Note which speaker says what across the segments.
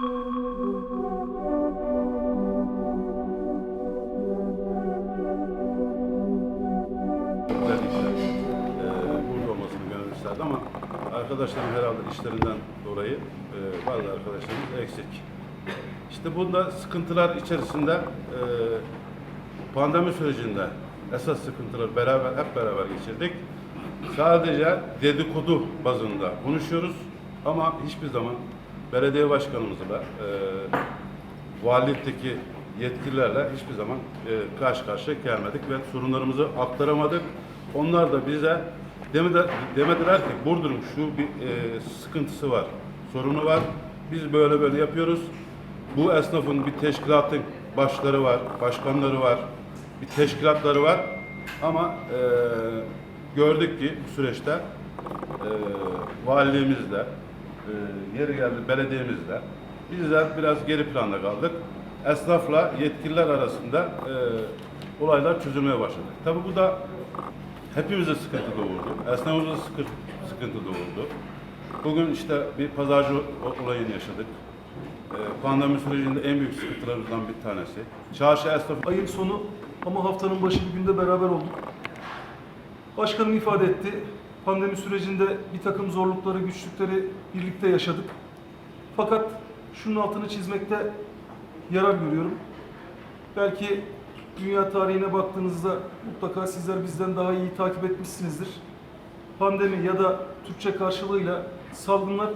Speaker 1: güzel. Ee, burada olmasını gönül ama arkadaşlarım herhalde işlerinden dolayı e, bazı arkadaşlarımız eksik. İşte bunda sıkıntılar içerisinde e, pandemi sürecinde esas sıkıntıları beraber hep beraber geçirdik. Sadece dedikodu bazında konuşuyoruz ama hiçbir zaman belediye başkanımızla e, valilikteki yetkililerle hiçbir zaman e, karşı karşıya gelmedik ve sorunlarımızı aktaramadık. Onlar da bize demediler, ki Burdur'un şu bir e, sıkıntısı var, sorunu var. Biz böyle böyle yapıyoruz. Bu esnafın bir teşkilatın başları var, başkanları var, bir teşkilatları var. Ama e, gördük ki bu süreçte e, valiliğimizle, e, yeri geldi belediyemizle bizler biraz geri planda kaldık. Esnafla yetkililer arasında e, olaylar çözülmeye başladı. Tabii bu da hepimize sıkıntı doğurdu. Esnafımıza sıkıntı, sıkıntı doğurdu. Bugün işte bir pazarcı olayını yaşadık. E, pandemi sürecinde en büyük sıkıntılarımızdan bir tanesi. Çarşı esnafı
Speaker 2: Ayın sonu ama haftanın başı bir günde beraber olduk. Başkanım ifade etti. Pandemi sürecinde bir takım zorlukları, güçlükleri birlikte yaşadık. Fakat şunun altını çizmekte yarar görüyorum. Belki dünya tarihine baktığınızda mutlaka sizler bizden daha iyi takip etmişsinizdir. Pandemi ya da Türkçe karşılığıyla salgınlar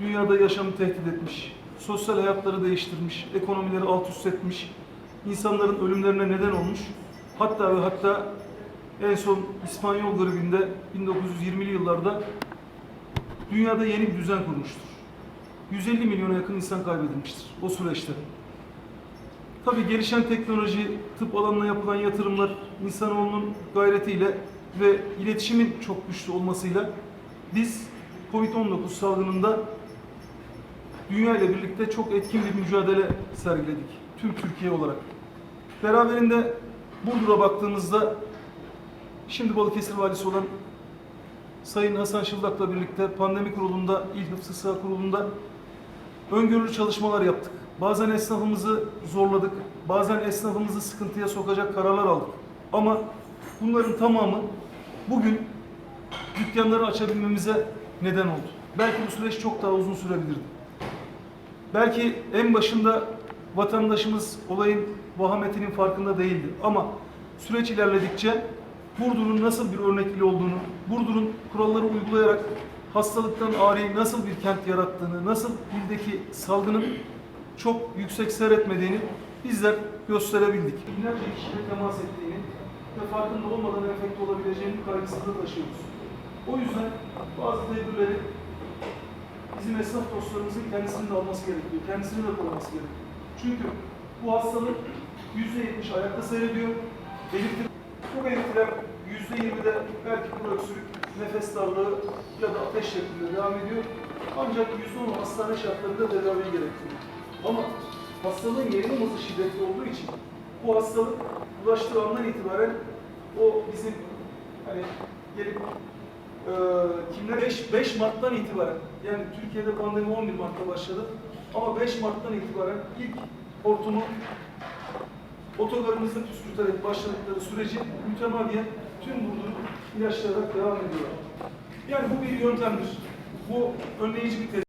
Speaker 2: dünyada yaşamı tehdit etmiş, sosyal hayatları değiştirmiş, ekonomileri alt üst etmiş, insanların ölümlerine neden olmuş. Hatta ve hatta en son İspanyol gribinde 1920'li yıllarda dünyada yeni bir düzen kurmuştur. 150 milyona yakın insan kaybedilmiştir o süreçte. Tabii gelişen teknoloji, tıp alanına yapılan yatırımlar, insanoğlunun gayretiyle ve iletişimin çok güçlü olmasıyla biz Covid-19 salgınında dünya ile birlikte çok etkin bir mücadele sergiledik. Tüm Türkiye olarak. Beraberinde Burdur'a baktığımızda şimdi Balıkesir Valisi olan Sayın Hasan Şıldak'la birlikte pandemi kurulunda, İl Hıfzı Sıha Kurulu'nda öngörülü çalışmalar yaptık. Bazen esnafımızı zorladık, bazen esnafımızı sıkıntıya sokacak kararlar aldık. Ama bunların tamamı bugün dükkanları açabilmemize neden oldu. Belki bu süreç çok daha uzun sürebilirdi. Belki en başında vatandaşımız olayın vahametinin farkında değildi. Ama süreç ilerledikçe Burdur'un nasıl bir örnek il olduğunu, Burdur'un kuralları uygulayarak hastalıktan ari nasıl bir kent yarattığını, nasıl ildeki salgının çok yüksek seyretmediğini bizler gösterebildik. Binlerce kişiyle temas ettiğini ve farkında olmadan enfekte olabileceğinin kaygısını da taşıyoruz. O yüzden bazı tedbirleri bizim esnaf dostlarımızın kendisinin de alması gerekiyor. Kendisini de koruması gerekiyor. Çünkü bu hastalık %70 ayakta seyrediyor. Belirti, bu belirtiler %20'de belki kuru öksürük, nefes darlığı ya da ateş şeklinde devam ediyor. Ancak %10 hastane şartlarında tedavi gerektiriyor. Ama hastalığın yayılım hızı şiddetli olduğu için bu hastalık bulaştığı andan itibaren o bizim hani gelip ee, kimler 5, 5 Mart'tan itibaren yani Türkiye'de pandemi 11 Mart'ta başladı ama 5 Mart'tan itibaren ilk hortumu otogarımızda püskürterek başladıkları süreci mütemadiyen tüm Burdur'u ilaçlayarak devam ediyorlar. Yani bu bir yöntemdir. Bu önleyici bir tedbir.